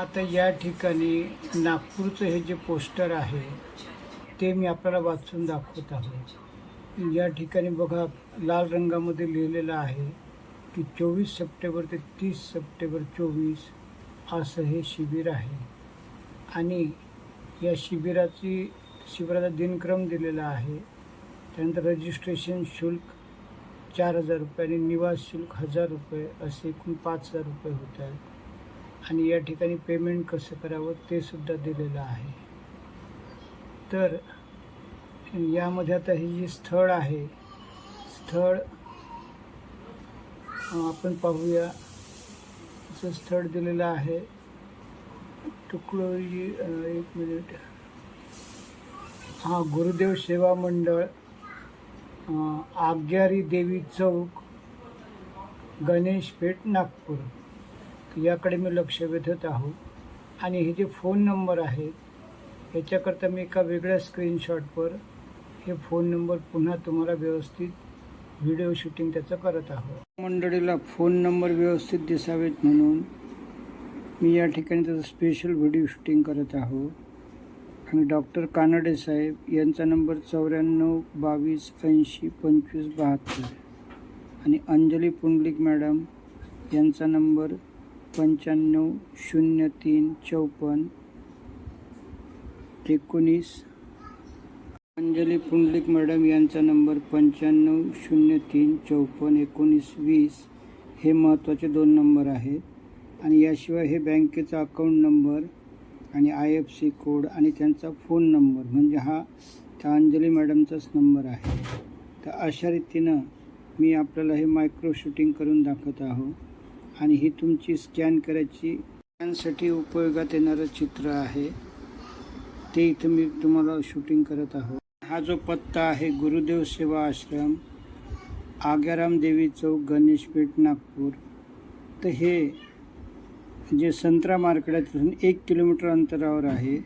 आता या ठिकाणी नागपूरचं हे जे पोस्टर आहे ते मी आपल्याला वाचून दाखवत आहे. या ठिकाणी बघा लाल रंगामध्ये लिहिलेलं आहे की चोवीस सप्टेंबर ते तीस सप्टेंबर चोवीस असं हे शिबिर आहे. आणि या शिबिराची शिबिराचा दिनक्रम दिलेला आहे. त्यानंतर रजिस्ट्रेशन शुल्क चार हजार रुपये आणि निवास शुल्क हजार रुपये असे एकूण पाच हजार रुपये होत आहेत. आणि या ठिकाणी पेमेंट कसं करावं ते सुद्धा दिलेलं आहे. तर यामध्ये आता हे जे स्थळ आहे स्थळ आपण पाहूया. असं स्थळ दिलेलं आहे. तुकडोजी एक मिनिट हां गुरुदेव सेवा मंडळ आग्यारी देवी चौक गणेश पेठ नागपूर. याकडे मी लक्ष वेधत आहो. आणि हे जे फोन नंबर आहेत याच्याकरता मी एका वेगळ्या स्क्रीनशॉटवर हे फोन नंबर पुन्हा तुम्हाला व्यवस्थित व्हिडिओ शूटिंग त्याचं करत आहो. मंडळीला फोन नंबर व्यवस्थित दिसावेत म्हणून मी या ठिकाणी त्याचं स्पेशल व्हिडिओ शूटिंग करत आहो. आणि डॉक्टर कानडे साहेब यांचा नंबर चौऱ्याण्णव बावीस ऐंशी पंचवीस बहात्तर. आणि अंजली पुंडलिक मॅडम यांचा नंबर पंच्याण्णव शून्य तीन चौपन्न एकोणीस. अंजली पुंडलिक मॅडम यांचा नंबर पंच्याण्णव शून्य तीन चौपन्न एकोणीस वीस हे महत्त्वाचे दोन नंबर आहेत. आणि याशिवाय हे बँकेचा अकाउंट नंबर आणि आय एफ सी कोड आणि त्यांचा फोन नंबर म्हणजे हा त्या अंजली मॅडमचाच नंबर आहे. तर अशा रीतीनं मी आपल्याला हे मायक्रो शूटिंग करून दाखवत आहो आणि ही तुमची स्कॅन करायची स्कॅनसाठी उपयोगात येणारं चित्र आहे. ते इथं मी तुम्हाला शूटिंग करत आहो हा जो पत्ता आहे गुरुदेव सेवा आश्रम आग्याराम देवी चौक गणेशपेठ नागपूर. तर हे जे संत्रा मार्केटापासून एक किलोमीटर अंतरावर आहे.